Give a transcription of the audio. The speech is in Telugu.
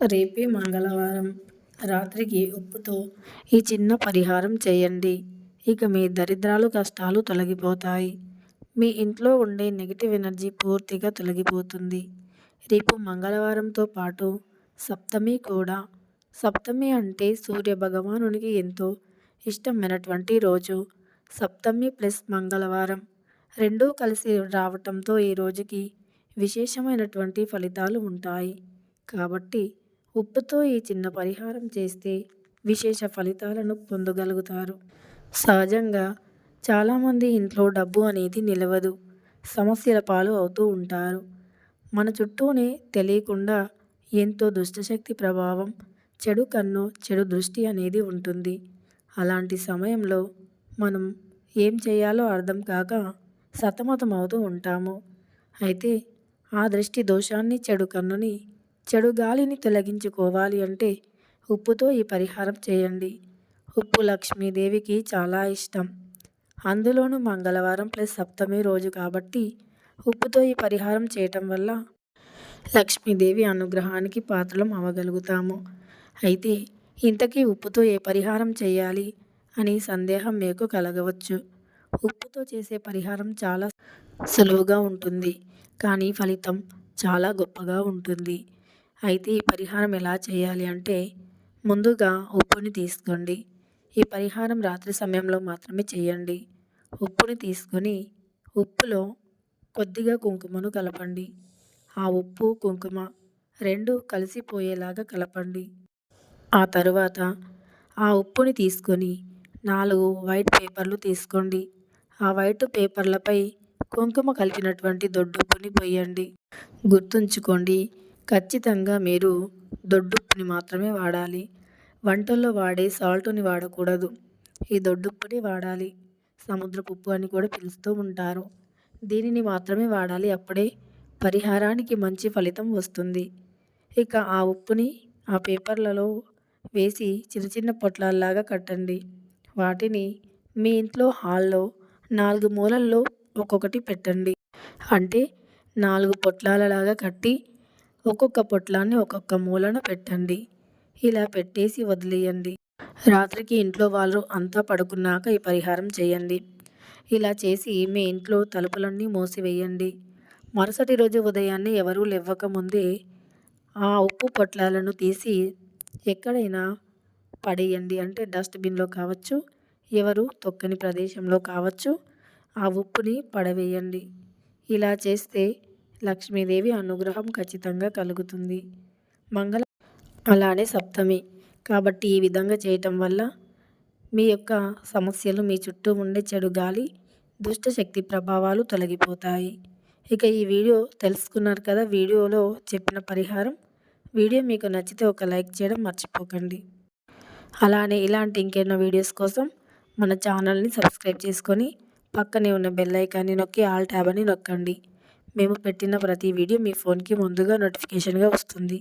రేపే మంగళవారం. రాత్రికి ఉప్పుతో ఈ చిన్న పరిహారం చేయండి. ఇక మీ దరిద్రాలు కష్టాలు తొలగిపోతాయి. మీ ఇంట్లో ఉండే నెగిటివ్ ఎనర్జీ పూర్తిగా తొలగిపోతుంది. రేపు మంగళవారంతో పాటు సప్తమి కూడా. సప్తమి అంటే సూర్య భగవానునికి ఎంతో ఇష్టమైనటువంటి రోజు. సప్తమి ప్లస్ మంగళవారం. రెండూ కలిసి రావటంతో ఈ రోజుకి విశేషమైనటువంటి ఫలితాలు ఉంటాయి. కాబట్టి ఉప్పుతో ఈ చిన్న పరిహారం చేస్తే విశేష ఫలితాలను పొందగలుగుతారు. సహజంగా చాలామంది ఇంట్లో డబ్బు అనేది నిలవదు సమస్యల పాలు అవుతూ ఉంటారు. మన చుట్టూనే తెలియకుండా ఎంతో దుష్టశక్తి ప్రభావం చెడు కన్ను చెడు దృష్టి అనేది ఉంటుంది. అలాంటి సమయంలో మనం ఏం చేయాలో అర్థం కాక సతమతం అవుతూ ఉంటాము. అయితే ఆ దృష్టి దోషాన్ని చెడు కన్నుని చెడు గాలిని తొలగించుకోవాలి అంటే ఉప్పుతో ఈ పరిహారం చేయండి. ఉప్పు లక్ష్మీదేవికి చాలా ఇష్టం. అందులోనూ మంగళవారం ప్లస్ సప్తమి రోజు కాబట్టి ఉప్పుతో ఈ పరిహారం చేయటం వల్ల లక్ష్మీదేవి అనుగ్రహానికి పాత్రలం అవ్వగలుగుతాము. అయితే ఇంతకీ ఉప్పుతో ఏ పరిహారం చేయాలి అని సందేహం మీకు కలగవచ్చు. ఉప్పుతో చేసే పరిహారం చాలా సులువుగా ఉంటుంది. కానీ ఫలితం చాలా గొప్పగా ఉంటుంది. అయితే ఈ పరిహారం ఎలా చేయాలి అంటే ముందుగా ఉప్పుని తీసుకోండి. ఈ పరిహారం రాత్రి సమయంలో మాత్రమే చేయండి. ఉప్పుని తీసుకొని ఉప్పులో కొద్దిగా కుంకుమను కలపండి. ఆ ఉప్పు కుంకుమ రెండు కలిసిపోయేలాగా కలపండి. ఆ తరువాత ఆ ఉప్పుని తీసుకొని నాలుగు వైట్ పేపర్లు తీసుకోండి. ఆ వైట్ పేపర్లపై కుంకుమ కలిపినటువంటి దొడ్డుప్పుని పోయండి. గుర్తుంచుకోండి ఖచ్చితంగా మీరు దొడ్డుప్పుని మాత్రమే వాడాలి. వంటల్లో వాడే సాల్ట్ని వాడకూడదు. ఈ దొడ్డుప్పుని వాడాలి. సముద్రపు ఉప్పు అని కూడా పిలుస్తూ ఉంటారు. దీనిని మాత్రమే వాడాలి. అప్పుడే పరిహారానికి మంచి ఫలితం వస్తుంది. ఇక ఆ ఉప్పుని ఆ పేపర్లలో వేసి చిన్న చిన్న పొట్లాల్లాగా కట్టండి. వాటిని మీ ఇంట్లో హాల్లో నాలుగు మూలల్లో ఒక్కొక్కటి పెట్టండి. అంటే నాలుగు పొట్లాలలాగా కట్టి ఒక్కొక్క పొట్లాన్ని ఒక్కొక్క మూలన పెట్టండి. ఇలా పెట్టేసి వదిలేయండి. రాత్రికి ఇంట్లో వాళ్ళు అంతా పడుకున్నాక ఈ పరిహారం చేయండి. ఇలా చేసి మీ ఇంట్లో తలుపులన్నీ మూసివేయండి. మరుసటి రోజు ఉదయాన్నే ఎవరూ లేవ్వకముందే ఆ ఉప్పు పొట్లాలను తీసి ఎక్కడైనా పడేయండి. అంటే డస్ట్బిన్లో కావచ్చు ఎవరు తొక్కని ప్రదేశంలో కావచ్చు ఆ ఉప్పుని పడవేయండి. ఇలా చేస్తే లక్ష్మీదేవి అనుగ్రహం ఖచ్చితంగా కలుగుతుంది. మంగళ అలానే సప్తమి. కాబట్టి ఈ విధంగా చేయటం వల్ల మీ యొక్క సమస్యలు మీ చుట్టూ ఉండే చెడు గాలి దుష్ట శక్తి ప్రభావాలు తొలగిపోతాయి. ఇక ఈ వీడియో తెలుసుకున్నారు కదా వీడియోలో చెప్పిన పరిహారం. వీడియో మీకు నచ్చితే ఒక లైక్ చేయడం మర్చిపోకండి. అలానే ఇలాంటి ఇంకెన్నో వీడియోస్ కోసం మన ఛానల్ని సబ్స్క్రైబ్ చేసుకొని పక్కనే ఉన్న బెల్ ఐకాన్ని నొక్కి ఆల్ ట్యాబ్ అని నొక్కండి. మేము పెట్టిన ప్రతి వీడియో మీ ఫోన్కి ముందుగా నోటిఫికేషన్గా వస్తుంది.